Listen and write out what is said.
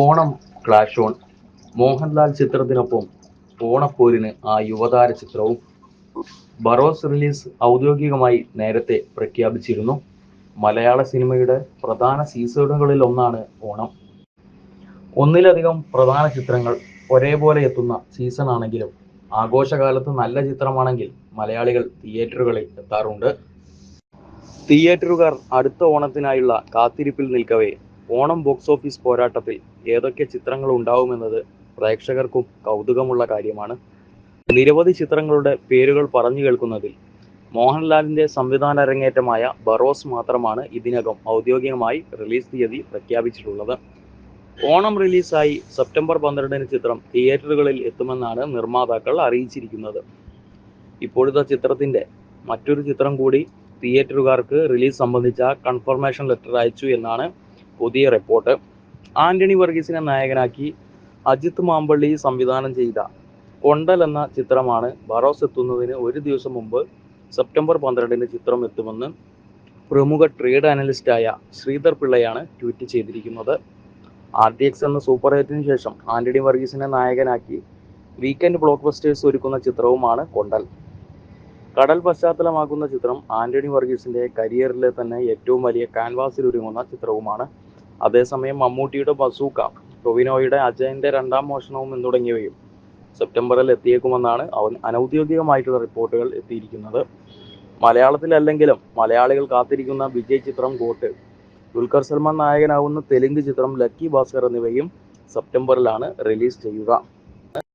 Onam clash on Mohanlal ചിത്രത്തിനൊപ്പം ഓണപ്പോരിന് ആ യുവതാര ചിത്രവും ബറോസ് റിലീസ് ഔദ്യോഗികമായി നേരത്തെ പ്രഖ്യാപിച്ചിരുന്നു. മലയാള സിനിമയുടെ പ്രധാന സീസണുകളിൽ ഒന്നാണ് ഓണം. ഒന്നിലധികം പ്രധാന ചിത്രങ്ങൾ ഒരേപോലെ എത്തുന്ന സീസൺ ആണെങ്കിലും ആഘോഷകാലത്ത് നല്ല ചിത്രമാണെങ്കിൽ മലയാളികൾ തിയേറ്ററുകളിൽ എത്താറുണ്ട്. തിയേറ്ററുകാർ അടുത്ത ഓണത്തിനായുള്ള കാത്തിരിപ്പിൽ നിൽക്കവേ ഓണം ബോക്സ് ഓഫീസ് പോരാട്ടത്തിൽ ഏതൊക്കെ ചിത്രങ്ങൾ ഉണ്ടാവുമെന്നത് പ്രേക്ഷകർക്കും കൗതുകമുള്ള കാര്യമാണ്. നിരവധി ചിത്രങ്ങളുടെ പേരുകൾ പറഞ്ഞു കേൾക്കുന്നതിൽ മോഹൻലാലിന്റെ സംവിധാന അരങ്ങേറ്റമായ ബറോസ് മാത്രമാണ് ഇതിനകം ഔദ്യോഗികമായി റിലീസ് തീയതി പ്രഖ്യാപിച്ചിട്ടുള്ളത്. ഓണം റിലീസായി സെപ്റ്റംബർ പന്ത്രണ്ടിന് ചിത്രം തിയേറ്ററുകളിൽ എത്തുമെന്നാണ് നിർമ്മാതാക്കൾ അറിയിച്ചിരിക്കുന്നത്. ഇപ്പോഴത്തെ ചിത്രത്തിന്റെ മറ്റൊരു ചിത്രം കൂടി തിയേറ്ററുകാർക്ക് റിലീസ് സംബന്ധിച്ച കൺഫർമേഷൻ ലെറ്റർ അയച്ചു എന്നാണ് പുതിയ റിപ്പോർട്ട് ആന്റണി വർഗീസിനെ നായകനാക്കി അജിത് മാമ്പള്ളി സംവിധാനം ചെയ്ത കൊണ്ടൽ എന്ന ചിത്രമാണ് ബറോസ് എത്തുന്നതിന് ഒരു ദിവസം മുമ്പ് സെപ്റ്റംബർ പന്ത്രണ്ടിന് ചിത്രം എത്തുമെന്ന് പ്രമുഖ ട്രേഡ് അനലിസ്റ്റായ ശ്രീധർ പിള്ളയാണ് ട്വീറ്റ് ചെയ്തിരിക്കുന്നത്. ആർ ഡി എക്സ് എന്ന സൂപ്പർ ഹിറ്റിന് ശേഷം ആന്റണി വർഗീസിനെ നായകനാക്കി വീക്കെൻഡ് ബ്ലോക്ക് ബസ്റ്റേഴ്സ് ഒരുക്കുന്ന ചിത്രവുമാണ് കൊണ്ടൽ. കടൽ പശ്ചാത്തലമാക്കുന്ന ചിത്രം ആന്റണി വർഗീസിന്റെ കരിയറിലെ തന്നെ ഏറ്റവും വലിയ കാൻവാസിൽ ഒരുങ്ങുന്ന ചിത്രവുമാണ് അതേസമയം മമ്മൂട്ടിയുടെ ബസൂക്ക ടൊവിനോയുടെ അജയന്റെ രണ്ടാം മോഷണവും തുടങ്ങിയവയും സെപ്റ്റംബറിൽ എത്തിയേക്കുമെന്നാണ് അനൗദ്യോഗികമായിട്ടുള്ള റിപ്പോർട്ടുകൾ എത്തിയിരിക്കുന്നത്. മലയാളത്തിലല്ലെങ്കിലും മലയാളികൾ കാത്തിരിക്കുന്ന വിജയ് ചിത്രം ഗോട്ട് ദുൽഖർ സൽമാൻ നായകനാവുന്ന തെലുങ്ക് ചിത്രം ലക്കി ഭാസ്കർ എന്നിവയും സെപ്റ്റംബറിലാണ് റിലീസ് ചെയ്യുക.